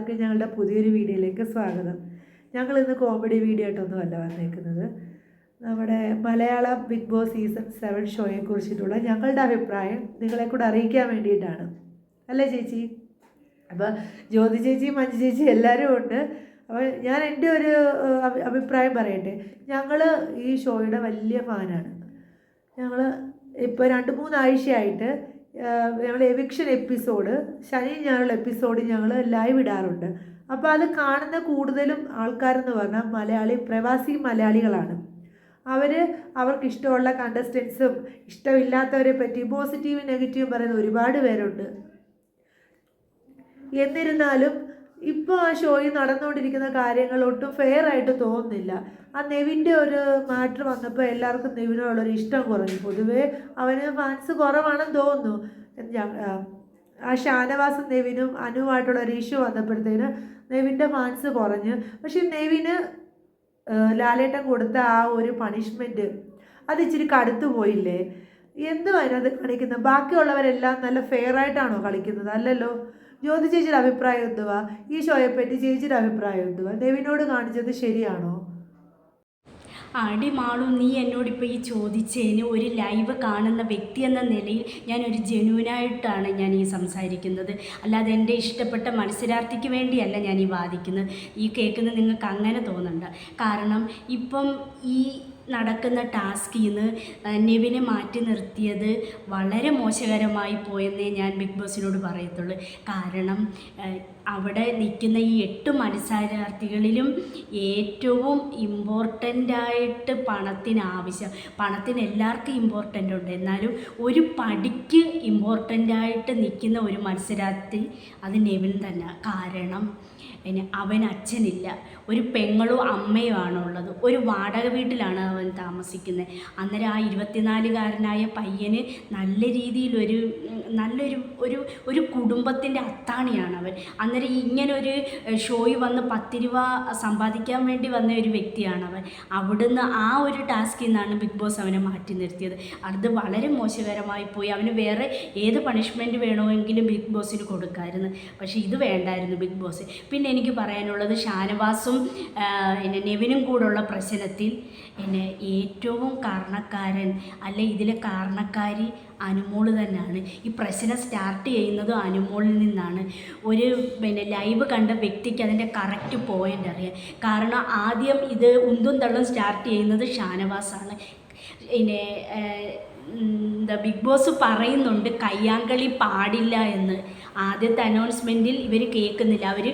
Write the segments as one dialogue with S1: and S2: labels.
S1: എല്ലാവർക്കും ഞങ്ങളുടെ പുതിയൊരു വീഡിയോയിലേക്ക് സ്വാഗതം. ഞങ്ങൾ ഇന്ന് കോമഡി വീഡിയോ ആയിട്ടൊന്നുമല്ല വന്നേക്കുന്നത്. നമ്മുടെ Malayalam Big Boss season seven ഷോയെ കുറിച്ചിട്ടുള്ള ഞങ്ങളുടെ അഭിപ്രായം നിങ്ങളെ കൂടെ അറിയിക്കാൻ വേണ്ടിയിട്ടാണ്. അല്ലേ ചേച്ചി? അപ്പോൾ ജ്യോതി ചേച്ചി മഞ്ജു ചേച്ചി എല്ലാവരും ഉണ്ട്. അപ്പോൾ ഞാൻ എന്റെ ഒരു അഭിപ്രായം പറയട്ടെ. ഞങ്ങൾ ഈ ഷോയുടെ വലിയ ഫാനാണ് ഞങ്ങൾ ഇപ്പോൾ രണ്ട് മൂന്നാഴ്ചയായിട്ട് ഞങ്ങൾ എവിക്ഷൻ എപ്പിസോഡ് ശനി ഞായറുള്ള എപ്പിസോഡ് ഞങ്ങൾ ലൈവ് ഇടാറുണ്ട്. അപ്പോൾ അത് കാണുന്ന കൂടുതലും ആൾക്കാരെന്ന് പറഞ്ഞാൽ മലയാളി പ്രവാസി മലയാളികളാണ്. അവർ അവർക്ക് ഇഷ്ടമുള്ള കണ്ടസ്റ്റൻസും ഇഷ്ടമില്ലാത്തവരെ പറ്റി പോസിറ്റീവും നെഗറ്റീവും പറയുന്ന ഒരുപാട് പേരുണ്ട്. എന്നിരുന്നാലും ഇപ്പോൾ ആ ഷോയിൽ നടന്നുകൊണ്ടിരിക്കുന്ന കാര്യങ്ങൾ ഒട്ടും ഫെയർ ആയിട്ട് തോന്നുന്നില്ല. ആ നെവിന്റെ ഒരു മാറ്റർ വന്നപ്പോൾ എല്ലാവർക്കും നെവിനോടുള്ളൊരു ഇഷ്ടം കുറഞ്ഞു. പൊതുവേ അവന് ഫാൻസ് കുറവാണെന്ന് തോന്നുന്നു. ആ, ഷാനവാസ് നെവിനും അനുവായിട്ടുള്ള ഒരു ഇഷ്യൂ വന്നപ്പോഴത്തേന് നെവിന്റെ ഫാൻസ് കുറഞ്ഞു. പക്ഷെ നെവിന് ലാലേട്ടൻ കൊടുത്ത ആ ഒരു പണിഷ്മെന്റ് അത് ഇച്ചിരി കടുത്തു പോയില്ലേ? എന്തുവായിരുന്നു അത് കളിക്കുന്നത് ബാക്കിയുള്ളവരെല്ലാം നല്ല ഫെയർ ആയിട്ടാണോ കളിക്കുന്നത്? അല്ലല്ലോ. ജ്യോതി ചേച്ചിയുടെ അഭിപ്രായം എന്തുവാ? ഈ ഷോയെ പറ്റി ചേച്ചിയുടെ അഭിപ്രായം എന്തുവാ? നെവിനോട് കാണിച്ചത് ശരിയാണോ?
S2: അടി നീ എന്നോട് എന്നോടിപ്പോൾ ഈ ചോദിച്ചതിന് ഒരു ലൈവ് കാണുന്ന വ്യക്തി എന്ന നിലയിൽ ഞാനൊരു ജെനുവിനായിട്ടാണ് ഞാൻ ഈ സംസാരിക്കുന്നത്. അല്ലാതെ എന്റെ ഇഷ്ടപ്പെട്ട മത്സരാർത്ഥിക്ക് വേണ്ടിയല്ല ഞാൻ ഈ വാദിക്കുന്നത്. ഈ കേൾക്കുന്നത് നിങ്ങൾക്ക് അങ്ങനെ തോന്നണ്ട. കാരണം ഇപ്പം ഈ നടക്കുന്ന ടാസ്കിൽ നിന്ന് നെവിനെ മാറ്റി നിർത്തിയത് വളരെ മോശകരമായി പോയെന്നേ ഞാൻ ബിഗ് ബോസിനോട് പറയത്തുള്ളൂ. കാരണം അവിടെ നിൽക്കുന്ന ഈ എട്ട് മത്സരാർത്ഥികളിലും ഏറ്റവും ഇമ്പോർട്ടന്റ് ആയിട്ട് പണത്തിന് ആവശ്യം പണത്തിന് എല്ലാവർക്കും ഇമ്പോർട്ടന്റ് ഉണ്ട്. എന്നാലും ഒരു പടിക്ക് ഇമ്പോർട്ടന്റ് ആയിട്ട് നിൽക്കുന്ന ഒരു മത്സരാർത്ഥി അത് നെവിൻ തന്നെ. കാരണം പിന്നെ അവൻ അച്ഛനില്ല. ഒരു പെങ്ങളും അമ്മയും ആണുള്ളത് ഒരു വാടക വീട്ടിലാണ് അവൻ താമസിക്കുന്നത്. അന്നേരം ആ ഇരുപത്തിനാലുകാരനായ പയ്യന് നല്ല രീതിയിലൊരു നല്ലൊരു ഒരു ഒരു കുടുംബത്തിന്റെ അത്താണിയാണ് അവൻ. അന്നേരം ഇങ്ങനെ ഒരു ഷോയിൽ വന്ന് പത്ത് രൂപ സമ്പാദിക്കാൻ വേണ്ടി വന്ന ഒരു വ്യക്തിയാണ് അവൻ. അവിടുന്ന് ആ ഒരു ടാസ്കിൽ നിന്നാണ് ബിഗ് ബോസ് അവനെ മാറ്റി നിർത്തിയത്. അത് വളരെ മോശകരമായി പോയി. അവന് വേറെ ഏത് പണിഷ്മെന്റ് വേണമെങ്കിലും ബിഗ് ബോസിന് കൊടുക്കാമായിരുന്നു പക്ഷേ ഇത് വേണ്ടായിരുന്നു ബിഗ് ബോസ്. പിന്നെ എനിക്ക് പറയാനുള്ളത് ഷാനവാസും പിന്നെ നെവിനും കൂടുള്ള പ്രശ്നത്തിൽ എന്നെ ഏറ്റവും കാരണക്കാരൻ അല്ലെ ഇതിലെ കാരണക്കാരി അനുമോൾ തന്നെയാണ്. ഈ പ്രശ്നം സ്റ്റാർട്ട് ചെയ്യുന്നത് അനുമോളിൽ നിന്നാണ്. ഒരു പിന്നെ ലൈവ് കണ്ട വ്യക്തിക്ക് അതിന്റെ കറക്റ്റ് പോയിന്റ് അറിയാം. കാരണം ആദ്യം ഇത് ഉന്തും തള്ളും സ്റ്റാർട്ട് ചെയ്യുന്നത് ഷാനവാസാണ്. പിന്നെ എന്താ ബിഗ് ബോസ് പറയുന്നുണ്ട് കയ്യാങ്കളി പാടില്ല എന്ന്. ആദ്യത്തെ അനൗൺസ്മെന്റിൽ ഇവർ കേൾക്കുന്നില്ല. അവർ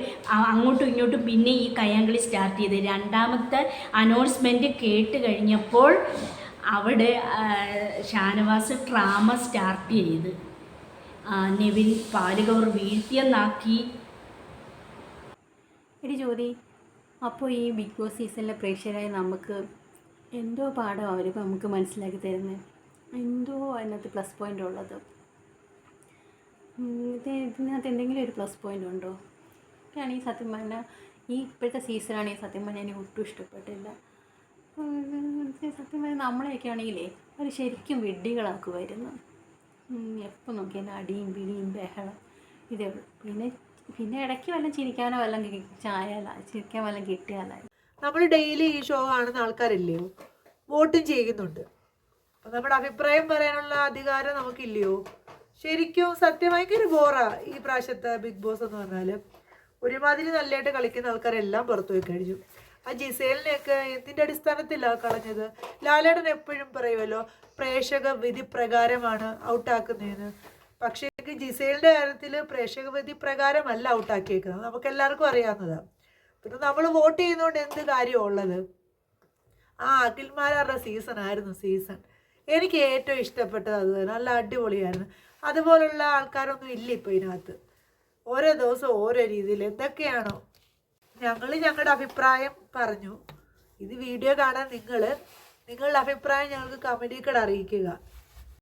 S2: അങ്ങോട്ടും ഇങ്ങോട്ടും പിന്നെ ഈ കയ്യാങ്കളി സ്റ്റാർട്ട് ചെയ്ത്. രണ്ടാമത്തെ അനൗൺസ്മെന്റ് കേട്ട് കഴിഞ്ഞപ്പോൾ അവിടെ ഷാനവാസ് ഡ്രാമ സ്റ്റാർട്ട് ചെയ്ത് നെവിൻ പാലുകവർ വീഴ്ത്തിയെന്നാക്കി.
S3: എടി ജ്യോതി അപ്പോൾ ഈ ബിഗ് ബോസ് സീസണിലെ പ്രേക്ഷകരായി നമുക്ക് എന്തോ പാഠം അവർ നമുക്ക് മനസ്സിലാക്കി തരുന്നത് എന്തോ അതിനകത്ത് പ്ലസ് പോയിന്റ് ഉള്ളത്. ഇത് ഇതിനകത്ത് എന്തെങ്കിലും ഒരു പ്ലസ് പോയിന്റ് ഉണ്ടോ? ഒക്കെയാണ് ഈ സത്യം പറഞ്ഞാൽ ഈ ഇപ്പോഴത്തെ സീസണാണ് ഈ സത്യം പറഞ്ഞാൽ എനിക്ക് ഒട്ടും ഇഷ്ടപ്പെട്ടില്ല. സത്യം പറഞ്ഞാൽ നമ്മളെയൊക്കെ ആണെങ്കിലേ അവർ ശരിക്കും വിഡ്ഢികളാക്കുമായിരുന്നു എപ്പോൾ നോക്കിയാലും അടിയും പിടിയും ബഹളം. ഇതേ പിന്നെ പിന്നെ ഇടയ്ക്ക് വല്ലതും ചിരിക്കാനോ വല്ലതും ചായാലോ ചിരിക്കാൻ വല്ലതും കിട്ടിയാലായി
S1: നമ്മൾ ഡെയിലി ഈ ഷോ കാണുന്ന ആൾക്കാരില്ലയോ? വോട്ടും ചെയ്യുന്നുണ്ട്. നമ്മുടെ അഭിപ്രായം പറയാനുള്ള അധികാരം നമുക്കില്ലയോ? ശരിക്കും സത്യം ഭയങ്കര ബോറാ ഈ പ്രാവശ്യത്തെ ബിഗ് ബോസ് എന്ന് പറഞ്ഞാൽ ഒരുമാതിരി നല്ലതായിട്ട് കളിക്കുന്ന ആൾക്കാരെല്ലാം പുറത്തു പോയി കഴിഞ്ഞു. ആ ജിസേലിനെയൊക്കെ എന്തിന്റെ അടിസ്ഥാനത്തിലാണ് കളഞ്ഞത്. ലാലേട്ടൻ എപ്പോഴും പറയുമല്ലോ പ്രേക്ഷക വിധി പ്രകാരമാണ് ഔട്ടാക്കുന്നതെന്ന്. പക്ഷേ ജിസേലിന്റെ കാര്യത്തിൽ പ്രേക്ഷക വിധി പ്രകാരമല്ല ഔട്ടാക്കിയേക്കുന്നത്. നമുക്ക് എല്ലാവർക്കും അറിയാവുന്നതാണ് പിന്നെ നമ്മൾ വോട്ട് ചെയ്യുന്നതുകൊണ്ട് എന്ത് കാര്യമുള്ളത് ആ അഖിൽമാരാരുടെ സീസൺ ആയിരുന്നു സീസൺ എനിക്ക് ഏറ്റവും ഇഷ്ടപ്പെട്ടത് അത് നല്ല അടിപൊളിയായിരുന്നു. അതുപോലുള്ള ആൾക്കാരൊന്നും ഇല്ല ഇപ്പോൾ ഇതിനകത്ത്. ഓരോ ദിവസവും ഓരോ രീതിയിൽ. എന്തൊക്കെയാണോ ഞങ്ങൾ ഞങ്ങളുടെ അഭിപ്രായം പറഞ്ഞു. ഇത് വീഡിയോ കാണാൻ നിങ്ങൾ നിങ്ങളുടെ അഭിപ്രായം ഞങ്ങൾക്ക് കമന്റിൽ കൂടെ അറിയിക്കുക.